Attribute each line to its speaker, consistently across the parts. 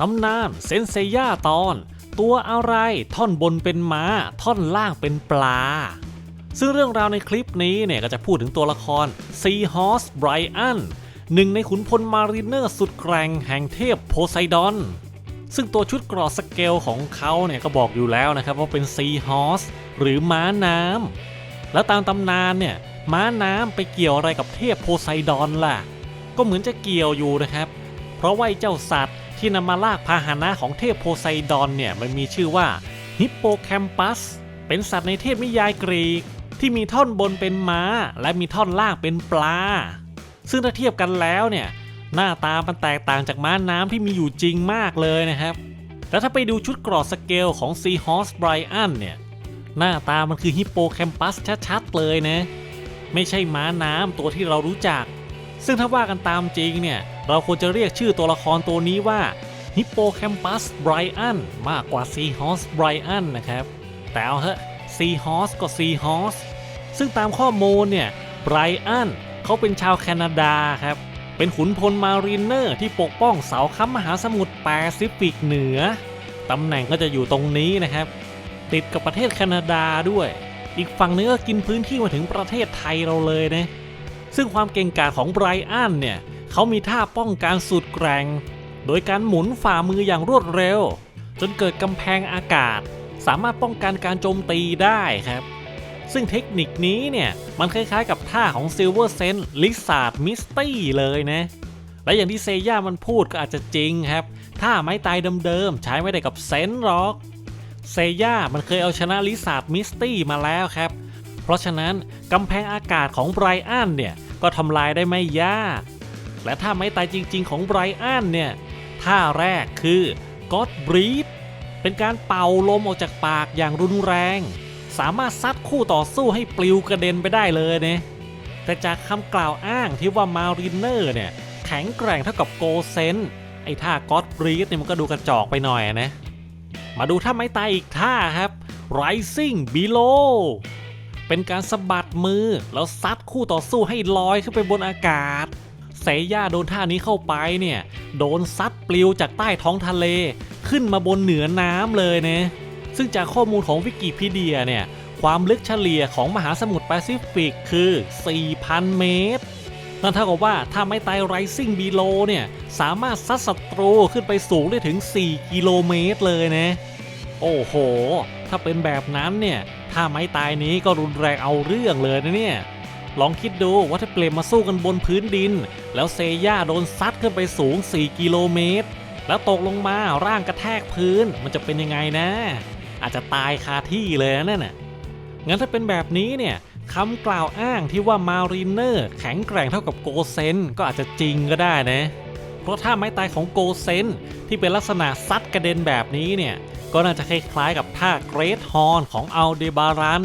Speaker 1: ตำนานเซนเซย่าตอน ตัวอะไรท่อนบนเป็นม้า ท่อนล่างเป็นปลา ซึ่งเรื่องราวในคลิปนี้เนี่ยก็จะพูดถึงตัวละคร Seahorse Brian หนึ่งในขุนพลมารีเนอร์สุดแกร่งแห่งเทพโพไซดอน ซึ่งตัวชุดกรอสเกลของเขาเนี่ยก็บอกอยู่แล้วนะครับว่าเป็น Seahorse หรือม้าน้ำแล้วตามตำนานเนี่ยม้าน้ำไปเกี่ยวอะไรกับเทพโพไซดอนล่ะ ก็เหมือนจะเกี่ยวอยู่นะครับ เพราะว่าเจ้าสัตว์ ที่นำมาลากพาหนะของเทพโพไซดอนเนี่ยมันมีชื่อว่าฮิปโปแคมปัส เป็นสัตว์ในเทพนิยายกรีก ที่มีท่อนบนเป็นม้า และมีท่อนล่างเป็นปลา ซึ่งถ้าเทียบกันแล้วเนี่ยหน้าตามันแตกต่างจากม้าน้ำที่มีอยู่จริงมากเลยนะครับ แล้วถ้าไปดูชุดกรอสเกลของ Seahorse Brian เนี่ยหน้าตามันคือฮิปโปแคมปัสชัดๆเลยนะ ไม่ใช่ม้าน้ำตัวที่เรารู้จัก ซึ่งถ้าว่ากันตามจริงเนี่ย เราควรจะเรียกชื่อตัวละครตัวนี้ว่าฮิปโปแคมปัสไบรอันมากกว่าซีฮอสไบรอันนะครับ แต่เอาเถอะซีฮอสก็ซีฮอสซึ่งตามข้อมูลเนี่ยไบรอันเขาเป็นชาวแคนาดาครับ เป็นขุนพลมารีเนอร์ที่ปกป้องเสาค้ำมหาสมุทรแปซิฟิกเหนือ ตำแหน่งก็จะอยู่ตรงนี้นะครับ ติดกับประเทศแคนาดาด้วย อีกฝั่งนึงก็กินพื้นที่มาถึงประเทศไทยเราเลยนะ ซึ่งความเก่งกาจของไบรอันเนี่ยเขามีท่าป้องกันสุดแกร่ง โดยการหมุนฝ่ามืออย่างรวดเร็ว จนเกิดกำแพงอากาศ สามารถป้องกันการโจมตีได้ครับ ซึ่งเทคนิคนี้เนี่ยมันคล้ายๆกับท่าของ Silver Sen Lizard Misty เลยนะ และอย่างที่เซย่ามันพูดก็อาจจะจริงครับท่าไม้ตายเดิมๆใช้ไม่ได้กับเซนหรอกเซย่ามันเคยเอาชนะลิซาร์ดมิสตี้มาแล้วครับ เพราะฉะนั้นกำแพงอากาศของไบรอันเนี่ยก็ทำลายได้ไม่ยาก และท่าไม้ตายจริง ๆ ของไบรอันเนี่ยท่าแรกคือ God Breathe เป็นการเป่าลมออกจากปากอย่างรุนแรง สามารถซัดคู่ต่อสู้ให้ปลิวกระเด็นไปได้เลยเนะแต่จากคำกล่าวอ้างที่ว่ามารินเนอร์เนี่ยแข็งแกร่งเท่ากับโกเซนไอ้ท่า God Breathe เนี่ยมันก็ดูกระจอกไปหน่อยนะมาดูท่าไม้ตายอีกท่าครับ Rising Below เป็นการสะบัดมือ แล้วซัดคู่ต่อสู้ให้ลอยขึ้นไปบนอากาศเซย่าโดนท่านี้เข้าไปเนี่ย โดนซัดปลิวจากใต้ท้องทะเล ขึ้นมาบนเหนือน้ำเลยนะซึ่งจากข้อมูลของวิกิพีเดียเนี่ย ความลึกเฉลี่ยของมหาสมุทรแปซิฟิกคือ 4,000 เมตร นั่นเท่ากับว่าถ้าไม่ตาย Rising Below เนี่ย สามารถซัดศัตรูขึ้นไปสูงได้ถึง 4 กิโลเมตรเลยนะ โอ้โห ถ้าเป็นแบบนั้นเนี่ย ถ้าไม้ตายนี้ก็รุนแรงเอาเรื่องเลยนะเนี่ย ลองคิดดูว่าถ้าเปลี่ยนมาสู้กันบนพื้นดิน แล้วเซย่าโดนซัดขึ้นไปสูง 4 กิโลเมตร แล้วตกลงมาร่างกระแทกพื้นมันจะเป็นยังไงนะ อาจจะตายคาที่เลยนะนั่นน่ะ งั้นถ้าเป็นแบบนี้เนี่ยคำกล่าวอ้างที่ว่ามารีเนอร์แข็งแกร่งเท่ากับโกเซนก็อาจจะจริงก็ได้นะ เพราะถ้าไม้ตายของโกเซนที่เป็นลักษณะซัดกระเด็นแบบนี้เนี่ย ก็น่าจะคล้ายๆกับท่าเกรทฮอนของอัลเดบารัน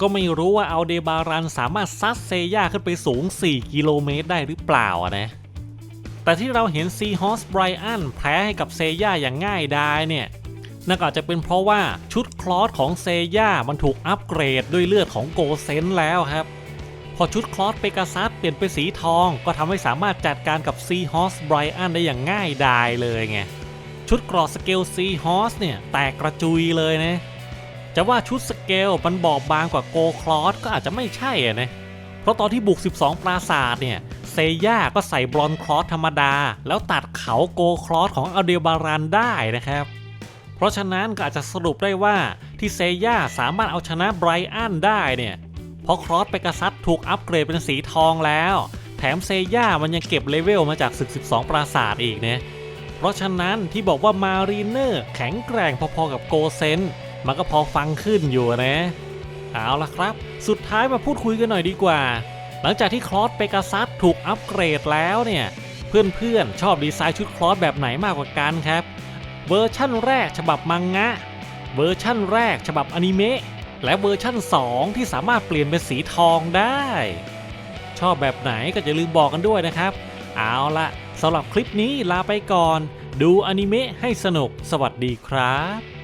Speaker 1: ก็ไม่รู้ว่าอัลเดบารันสามารถซัดเซย่าขึ้นไปสูง 4 กิโลเมตรได้หรือเปล่านะ แต่ที่เราเห็นซีฮอสไบรอันแพ้ให้กับเซย่าอย่างง่ายดายเนี่ยนั่นอาจจะเป็นเพราะว่าชุดคลอสของเซย่ามันถูกอัปเกรดด้วยเลือดของโกเซนแล้วครับ พอชุดคลอสเปกาซัสเปลี่ยนเป็นสีทอง ก็ทำให้สามารถจัดการกับซีฮอสไบรอันได้อย่างง่ายดายเลยไง ชุดกรอสเกลซีฮอสเนี่ย แตกกระจุยเลยนะ จะว่าชุดสเกลมันบอบบางกว่าโกคลอสก็อาจจะไม่ใช่อะนะ เพราะตอนที่บุก 12 ปราสาทเนี่ย เซย่าก็ใส่บรอนคลอสธรรมดา แล้วตัดเขาโกคลอสของอัลเดบารันได้นะครับ เพราะฉะนั้นก็อาจจะสรุปได้ว่าที่เซย่าสามารถเอาชนะไบรอันได้เนี่ยเพราะครอสเปกาซัสถูกอัปเกรดเป็นสีทองแล้ว แถมเซย่ามันยังเก็บเลเวลมาจากศึก 12 ปราสาทอีกเนี่ย เพราะฉะนั้นที่บอกว่ามารีเนอร์แข็งแกร่งพอๆกับโกเซนมันก็พอฟังขึ้นอยู่นะ เอาละครับ สุดท้ายมาพูดคุยกันหน่อยดีกว่า หลังจากที่คลอสเปกาซัสถูกอัปเกรดแล้วเนี่ย เพื่อนๆ ชอบดีไซน์ชุดคลอสแบบไหนมากกว่ากันครับ เวอร์ชั่นแรกฉบับมังงะ เวอร์ชั่นแรกฉบับอนิเมะ และเวอร์ชั่น 2 ที่สามารถเปลี่ยนเป็นสีทองได้ ชอบแบบไหนก็อย่าลืมบอกกันด้วยนะครับ เอาละ สำหรับคลิปนี้ลาไปก่อน ดูอนิเมะให้สนุก สวัสดีครับ